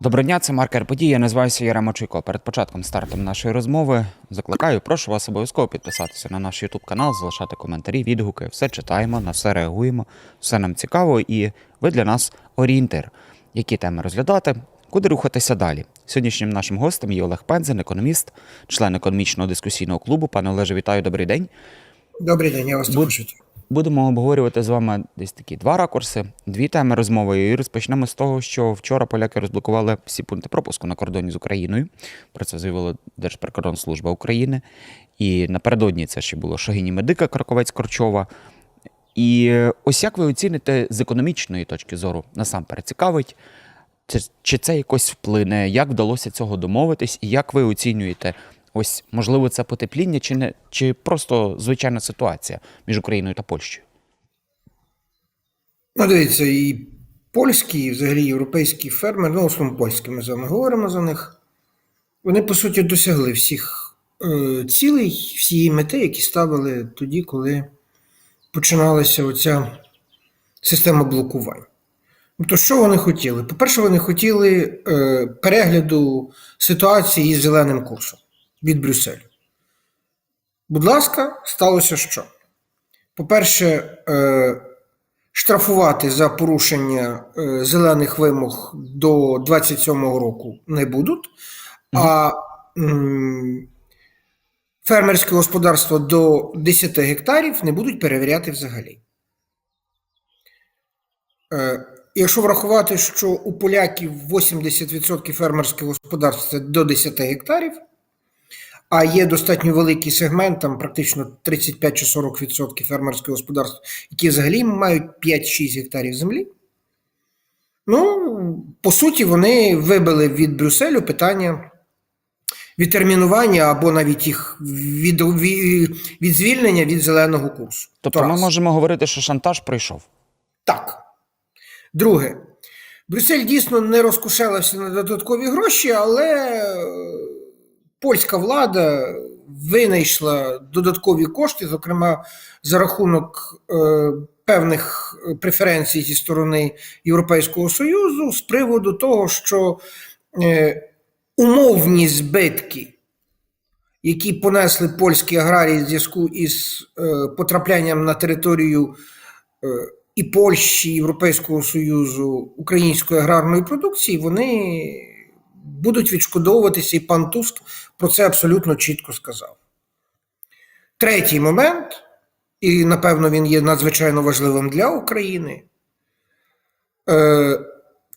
Доброго дня, це маркер події. Я називаюся Ярема Чуйко. Перед початком стартом нашої розмови закликаю, прошу вас обов'язково підписатися на наш YouTube канал, залишати коментарі, відгуки. Все читаємо, на все реагуємо, все нам цікаво, і ви для нас орієнтир, які теми розглядати, куди рухатися далі. Сьогоднішнім нашим гостем є Олег Пензен, економіст, член економічного дискусійного клубу. Пане Олеже, вітаю, добрий день. Добрий день, я вас Буд- вітаю. Будемо обговорювати з вами десь такі два ракурси, дві теми розмови. І розпочнемо з того, що вчора поляки розблокували всі пункти пропуску на кордоні з Україною. Про це заявила Держприкордонслужба України. І напередодні це ще було Шагині Медика, Краковець Корчова. І ось як ви оціните з економічної точки зору насамперед цікавить, чи, це якось вплине, як вдалося цього домовитись, і як ви оцінюєте, ось можливо, це потепління, чи не чи просто звичайна ситуація між Україною та Польщею? Ну, дивіться, і польські, і взагалі європейські фермери, ну, в основному польські, ми з вами говоримо за них. Вони, по суті, досягли всіх е, цілей, всієї мети, які ставили тоді, коли починалася оця система блокувань. Тобто, що вони хотіли? По-перше, вони хотіли е, перегляду ситуації із зеленим курсом від Брюсселю. Будь ласка, сталося що? По-перше, е, штрафувати за порушення е, зелених вимог до 27-го року не будуть, а фермерське господарство до 10 гектарів не будуть перевіряти взагалі. Е, Якщо врахувати, що у поляків 80% фермерських господарств це до 10 гектарів, а є достатньо великий сегмент, там практично 35 чи 40% фермерських господарств, які взагалі мають 5-6 гектарів землі. Ну, по суті, вони вибили від Брюсселю питання відтермінування або навіть їх від, від, від звільнення від зеленого курсу. Тобто То ми можемо говорити, що шантаж пройшов. Так. Друге, Брюссель дійсно не розкушелився на додаткові гроші, але польська влада винайшла додаткові кошти, зокрема за рахунок е, певних преференцій зі сторони Європейського Союзу з приводу того, що е, умовні збитки, які понесли польські аграрії в зв'язку із е, потраплянням на територію е, і Польщі, і Європейського Союзу української аграрної продукції, вони будуть відшкодовуватися, і пан Туск про це абсолютно чітко сказав. Третій момент, і напевно він є надзвичайно важливим для України. Е,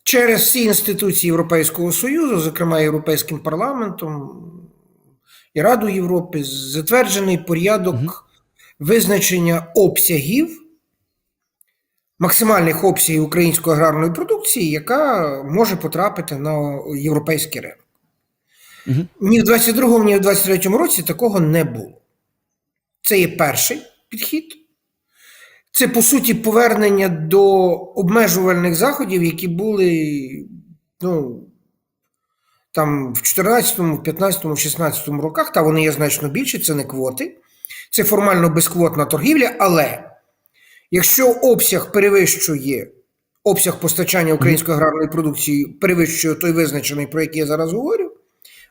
Через всі інституції Європейського Союзу, зокрема Європейським парламентом і Раду Європи, затверджений порядок визначення обсягів максимальних обсягів української аграрної продукції, яка може потрапити на європейський ринок. Мгм. Ні в 22-му, ні в 23-му році такого не було. Це є перший підхід. Це, по суті, повернення до обмежувальних заходів, які були ну, там в 14-му, в 15-му, 16-му роках, та вони є значно більше, це не квоти. Це формально безквотна торгівля, але Якщо обсяг перевищує обсяг постачання української аграрної продукції, перевищує той визначений, про який я зараз говорю,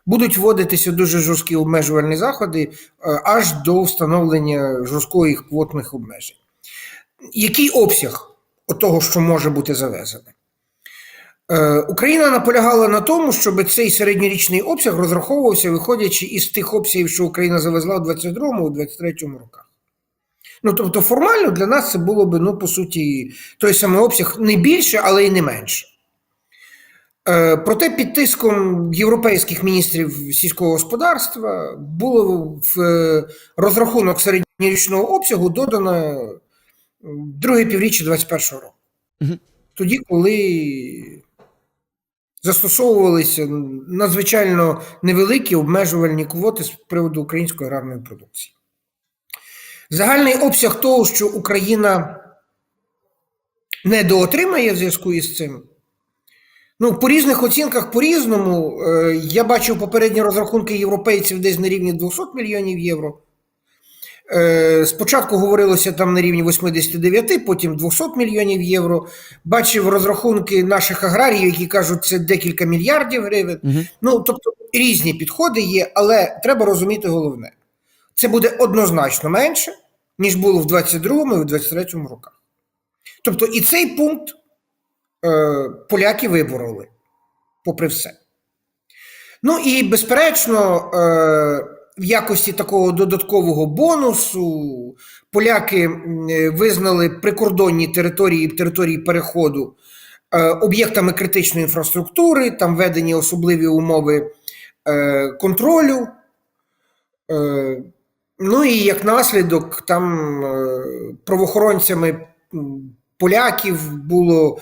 будуть вводитися дуже жорсткі обмежувальні заходи е, аж до встановлення жорстких квотних обмежень. Який обсяг того, що може бути завезене? Е, Україна наполягала на тому, щоб цей середньорічний обсяг розраховувався, виходячи із тих обсягів, що Україна завезла у 22-му і 23-му роках. Ну, тобто, формально для нас це було б, ну, по суті, той самий обсяг не більше, але й не менше. Е, проте під тиском європейських міністрів сільського господарства було в е, розрахунок середньорічного обсягу додано м, друге півріччя 2021 року. Мгм. Тоді, коли застосовувалися надзвичайно невеликі обмежувальні квоти з приводу української аграрної продукції. Загальний обсяг того, що Україна недоотримає в зв'язку із цим. Ну, по різних оцінках по-різному. Е, Я бачив попередні розрахунки європейців десь на рівні 200 мільйонів євро. Е, Спочатку говорилося там на рівні 89, потім 200 мільйонів євро. Бачив розрахунки наших аграріїв, які кажуть, це декілька мільярдів гривень. Мгм. Ну, тобто різні підходи є, але треба розуміти головне: це буде однозначно менше, ніж було в 22-му і в 23-му роках. Тобто, і цей пункт поляки вибороли, попри все. Ну і безперечно, е, в якості такого додаткового бонусу поляки е, визнали прикордонні території території переходу е, об'єктами критичної інфраструктури, там введені особливі умови е, контролю. Е, ну і як наслідок, там е, правоохоронцями поляків було е,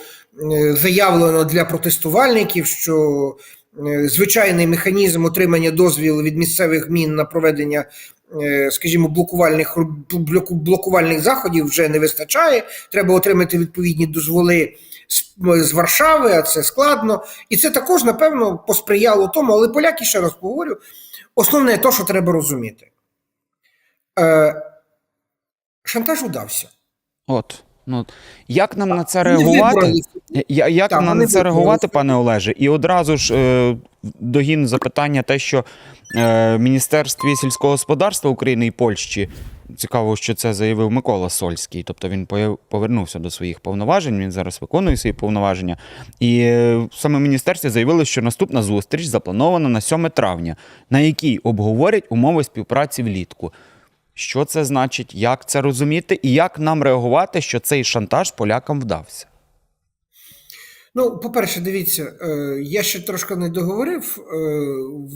заявлено для протестувальників, що е, звичайний механізм отримання дозвілу від місцевих мін на проведення, е, скажімо, блокувальних блокувальних заходів вже не вистачає. Треба отримати відповідні дозволи з, Варшави, а це складно. І це також, напевно, посприяло тому, але поляки, ще раз говорю, основне те, що треба розуміти. Е, шантаж удався. От. Ну, як нам на це реагувати? Я, як Так, нам на це реагувати, пане Олеже? І одразу ж е, догін запитання те, що е, Міністерстві сільського господарства України і Польщі цікаво, що це заявив Микола Сольський. Тобто він повернувся до своїх повноважень, він зараз виконує свої повноваження. І е, саме міністерстві заявили, що наступна зустріч запланована на 7 травня, на якій обговорять умови співпраці влітку. Що це значить, як це розуміти, і як нам реагувати, що цей шантаж полякам вдався? Ну, по-перше, дивіться, е, я ще трошки не договорив. Е,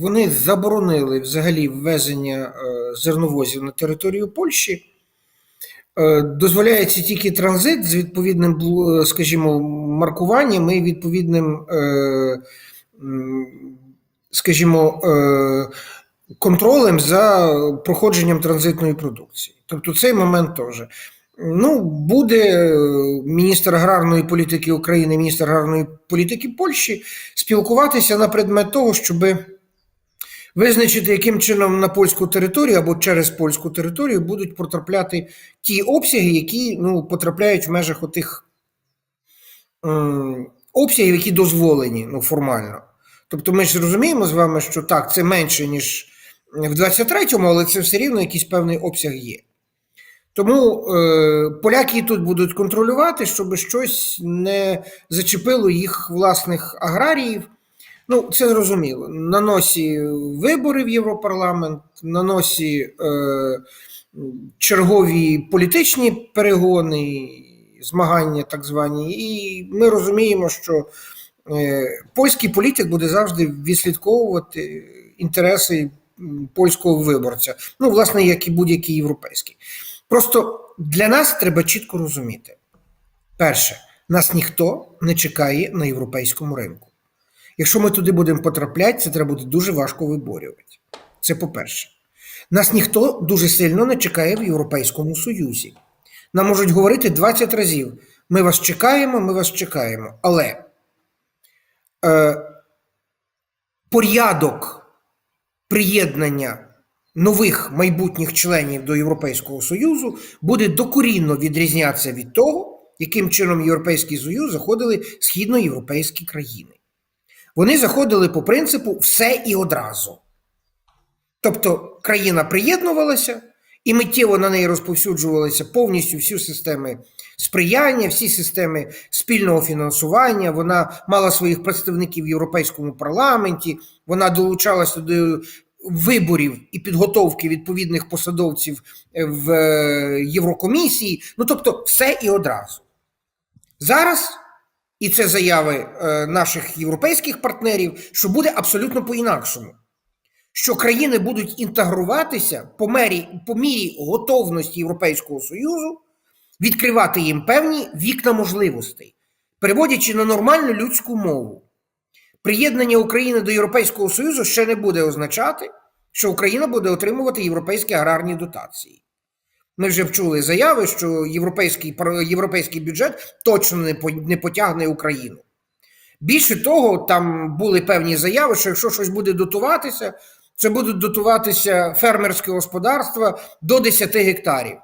вони заборонили взагалі ввезення е, зерновозів на територію Польщі. Дозволяється тільки транзит з відповідним, скажімо, маркуванням і відповідним, скажімо, контролем за проходженням транзитної продукції. Тобто цей момент теж. Ну, буде е, міністр аграрної політики України, міністр аграрної політики Польщі спілкуватися на предмет того, щоб визначити, яким чином на польську територію або через польську територію будуть потрапляти ті обсяги, які ну, потрапляють в межах отих обсягів, які дозволені ну, формально. Тобто ми ж розуміємо з вами, що так, це менше, ніж в 23-му, але це все рівно якийсь певний обсяг є. Тому е, поляки тут будуть контролювати, щоб щось не зачепило їх власних аграріїв. Ну, це зрозуміло. На носі вибори в Європарламент, на носі е, чергові політичні перегони, змагання так звані. І ми розуміємо, що е, польський політик буде завжди відслідковувати інтереси польського виборця. Ну, власне, як і будь-який європейський. Просто для нас треба чітко розуміти: перше, нас ніхто не чекає на європейському ринку. Якщо ми туди будемо потрапляти, це треба буде дуже важко виборювати. Це по-перше. Нас ніхто дуже сильно не чекає в Європейському Союзі. Нам можуть говорити 20 разів: ми вас чекаємо, ми вас чекаємо. Але е, порядок приєднання нових майбутніх членів до Європейського Союзу буде докорінно відрізнятися від того, яким чином Європейський Союз заходили східноєвропейські країни. Вони заходили по принципу все і одразу. Тобто країна приєднувалася, і миттєво на неї розповсюджувалися повністю всі системи сприяння, всі системи спільного фінансування. Вона мала своїх представників в Європейському парламенті, вона долучалася до виборів і підготовки відповідних посадовців в е, Єврокомісії. Ну тобто, все і одразу. Зараз, і це заяви е, наших європейських партнерів, що буде абсолютно по-інакшому. Що країни будуть інтегруватися по мері, по мірі готовності Європейського Союзу, відкривати їм певні вікна можливостей, переводячи на нормальну людську мову. Приєднання України до Європейського Союзу ще не буде означати, що Україна буде отримувати європейські аграрні дотації. Ми вже вчули заяви, що європейський, європейський бюджет точно не потягне Україну. Більше того, там були певні заяви, що якщо щось буде дотуватися, Це будуть дотуватися фермерські господарства до 10 гектарів.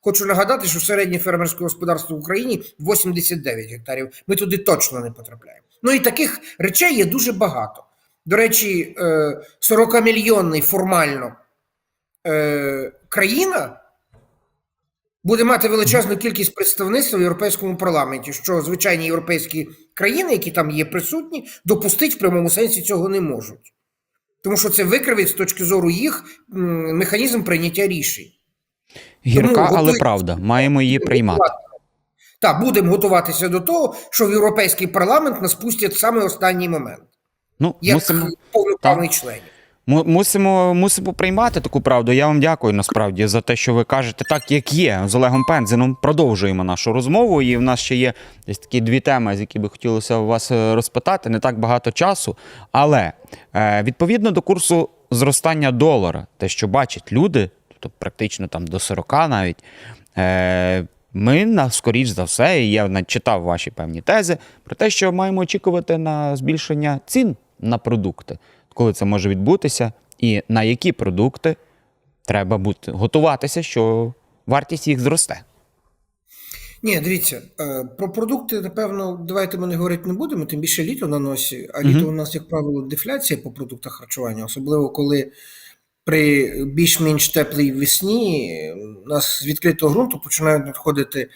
Хочу нагадати, що середнє фермерське господарство в Україні 89 гектарів. Ми туди точно не потрапляємо. Ну і таких речей є дуже багато. До речі, е, 40-мільйонний формально е, країна буде мати величезну кількість представництв в Європейському парламенті, що звичайні європейські країни, які там є присутні, допустити в прямому сенсі цього не можуть. Тому що це викривить з точки зору їх механізм прийняття рішень. Гірка, Тому але готуй- правда. Маємо її приймати. Так, будемо готуватися до того, що в Європейський парламент нас пустять в саме останній момент, Ну, як мусимо. повноправний член. Му- Мусимо, мусимо приймати таку правду. Я вам дякую насправді за те, що ви кажете так, як є. З Олегом Пензеном продовжуємо нашу розмову. І в нас ще є десь такі дві теми, з які би хотілося у вас е, розпитати. Не так багато часу. Але е, відповідно до курсу зростання долара, те, що бачать люди, тобто практично там до 40 навіть. Е, ми на скоріш за все, і я читав ваші певні тези про те, що маємо очікувати на збільшення цін на продукти, коли це може відбутися, і на які продукти треба бути готуватися, що вартість їх зросте. Ні, дивіться, е, про продукти, напевно, давайте ми не говорити не будемо, тим більше літо на носі. А літо у нас, як правило, дефляція по продуктах харчування, особливо коли при більш-менш теплій весні у нас з відкритого ґрунту починають надходити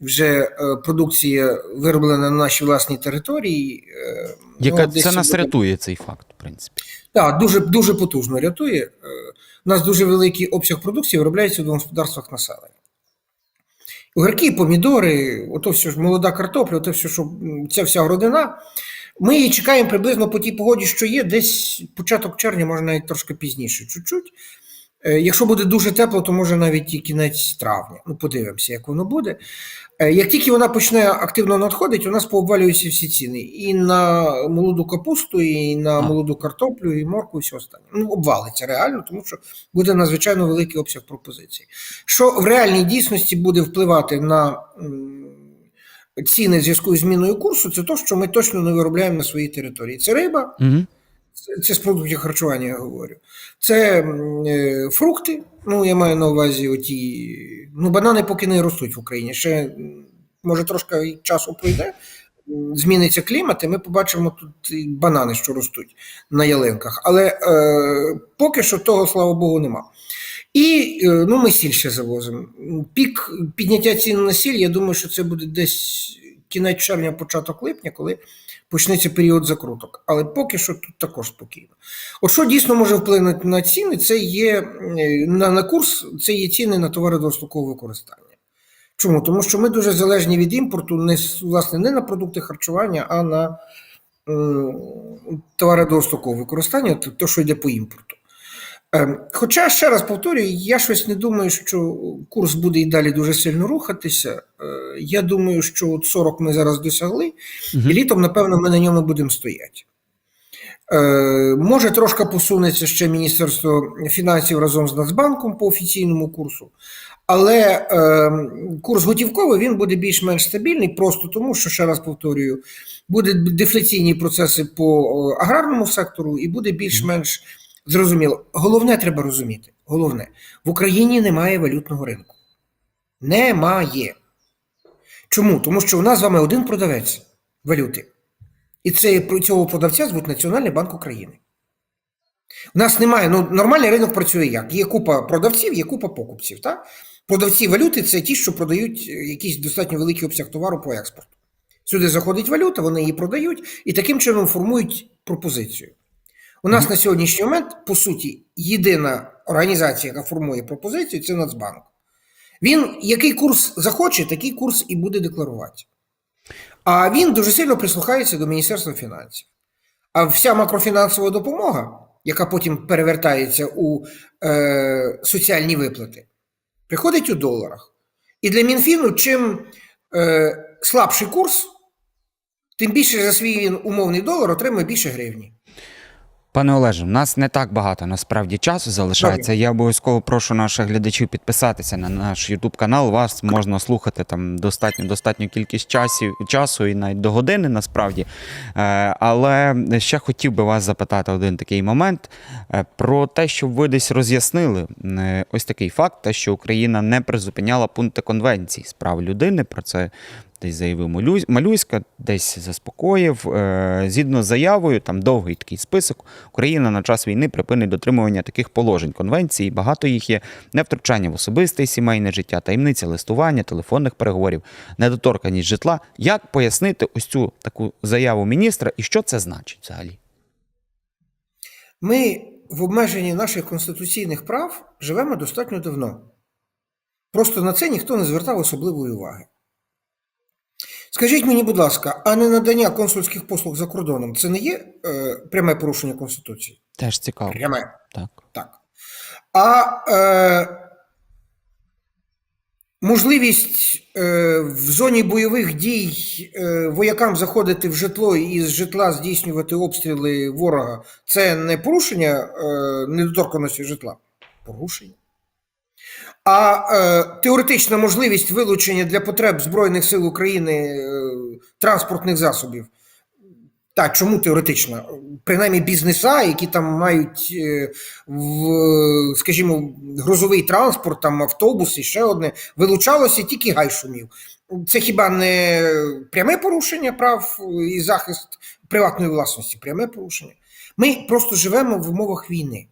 вже е, продукція, вироблена на нашій власній території. е, Яка ну, це нас буде- рятує цей факт, в принципі. Так, дуже, дуже потужно рятує. Е, У нас дуже великий обсяг продукції виробляється в домогосподарствах населення. Огірки, помідори, ото все ж молода картопля, ото все, що ця вся родина. Ми її чекаємо приблизно по тій погоді, що є, десь початок червня, може навіть трошки пізніше, чуть-чуть. Е, Якщо буде дуже тепло, то може навіть і кінець травня. Ну, подивимося, як воно буде. Е, Як тільки вона почне активно надходити, у нас пообвалюються всі ціни. І на молоду капусту, і на молоду картоплю, і морку, і все останнє. Ну, обвалиться реально, тому що буде надзвичайно великий обсяг пропозицій. Що в реальній дійсності буде впливати на ціни в зв'язку з зміною курсу, це те, що ми точно не виробляємо на своїй території. Це риба, Угу. Це- з продуктів харчування, я говорю. Це е, фрукти. Ну, я маю на увазі оті. Ну, банани поки не ростуть в Україні. Ще може трошки часу пройде. Зміниться клімат, і ми побачимо тут банани, що ростуть на ялинках. Але е, поки що того, слава Богу, нема. І е, ну, ми сіль ще завозимо. Пік підняття цін на сіль, я думаю, що це буде десь кінець червня, початок липня, коли почнеться період закруток. Але поки що тут також спокійно. От що дійсно може вплинути на ціни, це є е, на, на курс, це є ціни на товари довгострокового використання. Чому? Тому що ми дуже залежні від імпорту, не власне не на продукти харчування, а на м, товари довгострокового використання, то, що йде по імпорту. Ем, Хоча, ще раз повторюю, я щось не думаю, що курс буде і далі дуже сильно рухатися. Е, Я думаю, що от 40 ми зараз досягли, Мгм. і літом, напевно, ми на ньому будемо стояти. Е, Може, трошки посунеться ще Міністерство фінансів разом з Нацбанком по офіційному курсу, але е, курс готівковий він буде більш-менш стабільний, просто тому, що, ще раз повторюю, будуть дефляційні процеси по е, аграрному сектору і буде більш-менш зрозуміло. Головне треба розуміти. Головне, в Україні немає валютного ринку. Немає. Чому? Тому що у нас з вами один продавець валюти. І це цього продавця звуть Національний банк України. У нас немає, ну нормальний ринок працює як? Є купа продавців, є купа покупців. Так? Продавці валюти це ті, що продають е, якийсь достатньо великий обсяг товару по експорту. Сюди заходить валюта, вони її продають і таким чином формують пропозицію. У нас на сьогоднішній момент, по суті, єдина організація, яка формує пропозицію, це Нацбанк. Він який курс захоче, такий курс і буде декларувати. А він дуже сильно прислухається до Міністерства фінансів. А вся макрофінансова допомога, яка потім перевертається у е, соціальні виплати, приходить у доларах. І для Мінфіну, чим е, слабший курс, тим більше за свій він умовний долар отримує більше гривні. Пане Олеже, у нас не так багато насправді часу залишається. Я обов'язково прошу наших глядачів підписатися на наш YouTube канал. Вас можна слухати там достатньо достатню кількість часів часу і навіть до години насправді. Е, Але ще хотів би вас запитати один такий момент е, про те, щоб ви десь роз'яснили е, ось такий факт, те, що Україна не призупиняла пункти конвенції з прав людини. Про це десь заявив Малюська, десь заспокоїв. Е, Згідно з заявою, там довгий такий список. Україна на час війни припинить дотримування таких положень конвенції. Багато їх є невтручання в особисте сімейне життя, таємниця листування, телефонних переговорів, недоторканість житла. Як пояснити ось цю таку заяву міністра і що це значить взагалі? Ми в обмеженні наших конституційних прав живемо достатньо давно. Просто на це ніхто не звертав особливої уваги. Скажіть мені, будь ласка, а не надання консульських послуг за кордоном це не є е, пряме порушення Конституції? Теж цікаво. Пряме. Так. Так. А е, можливість е, в зоні бойових дій е, воякам заходити в житло і з житла здійснювати обстріли ворога це не порушення е, недоторканості житла? Порушення. А е, теоретична можливість вилучення для потреб Збройних сил України е, транспортних засобів. Так, чому теоретично? Принаймні бізнеса, які там мають, е, в, скажімо, грузовий транспорт, там автобус і ще одне, вилучалося тільки гай шумів. Це хіба не пряме порушення прав і захист приватної власності? Пряме порушення. Ми просто живемо в умовах війни.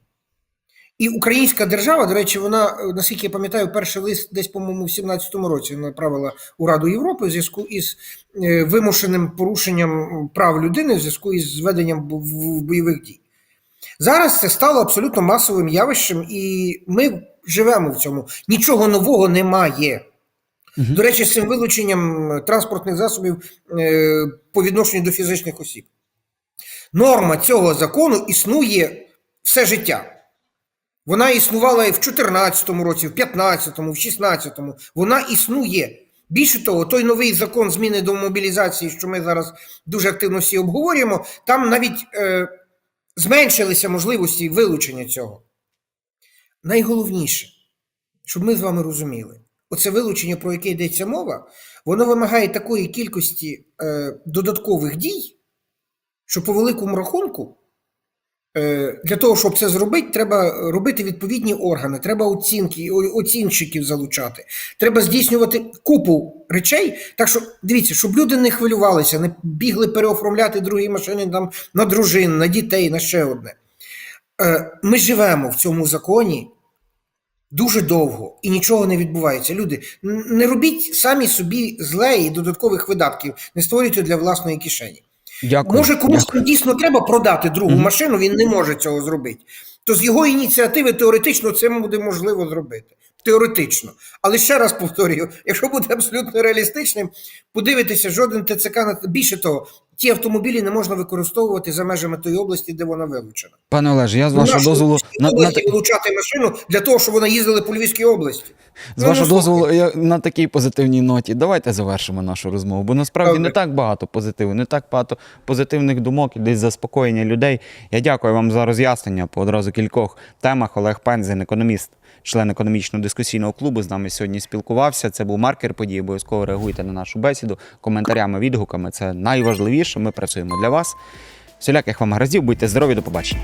І українська держава, до речі, вона, е, наскільки я пам'ятаю, перший лист десь, по-моєму, в 17-му році направила у Раду Європи в зв'язку із е, вимушеним порушенням прав людини в зв'язку із зведенням бойових дій. Зараз це стало абсолютно масовим явищем, і ми живемо в цьому. Нічого нового немає. Мгм. До речі, з цим вилученням транспортних засобів е, по відношенню до фізичних осіб. Норма цього закону існує все життя. Вона існувала і в 2014 році, в 2015, в 2016. Вона існує. Більше того, той новий закон зміни до мобілізації, що ми зараз дуже активно всі обговорюємо, там навіть е, зменшилися можливості вилучення цього. Найголовніше, щоб ми з вами розуміли, оце вилучення, про яке йдеться мова, воно вимагає такої кількості е, додаткових дій, що по великому рахунку Для того, щоб це зробити, треба робити відповідні органи, треба оцінки, оцінщиків залучати, треба здійснювати купу речей. Так що дивіться, щоб люди не хвилювалися, не бігли переоформляти другі машини там, на дружин, на дітей, на ще одне. Е, Ми живемо в цьому законі дуже довго і нічого не відбувається. Люди, не робіть самі собі зле і додаткових видатків, не створюйте для власної кишені. Дякую. Може, комусь Дякую. дійсно треба продати другу Мгм. машину, він не може цього зробити. То з його ініціативи теоретично це буде можливо зробити. Теоретично. Але ще раз повторюю: якщо буде абсолютно реалістичним, подивитися, жоден ТЦК на більше того, ті автомобілі не можна використовувати за межами тої області, де вона вилучена. Пане Олеже, я з вашого дозволу на, на, вилучати машину для того, щоб вона їздила по Львівській області. З Ну, вашого ну, дозволу, я на такій позитивній ноті. Давайте завершимо нашу розмову, бо насправді Добре. не так багато позитиву, не так багато позитивних думок і десь заспокоєння людей. Я дякую вам за роз'яснення по одразу кількох темах. Олег Пензин, економіст, член економічного дискусійного клубу, з нами сьогодні спілкувався. Це був маркер події. Обов'язково реагуйте на нашу бесіду коментарями, відгуками. Це найважливіше. Ми працюємо для вас. Всіляких вам гараздів, будьте здорові, до побачення.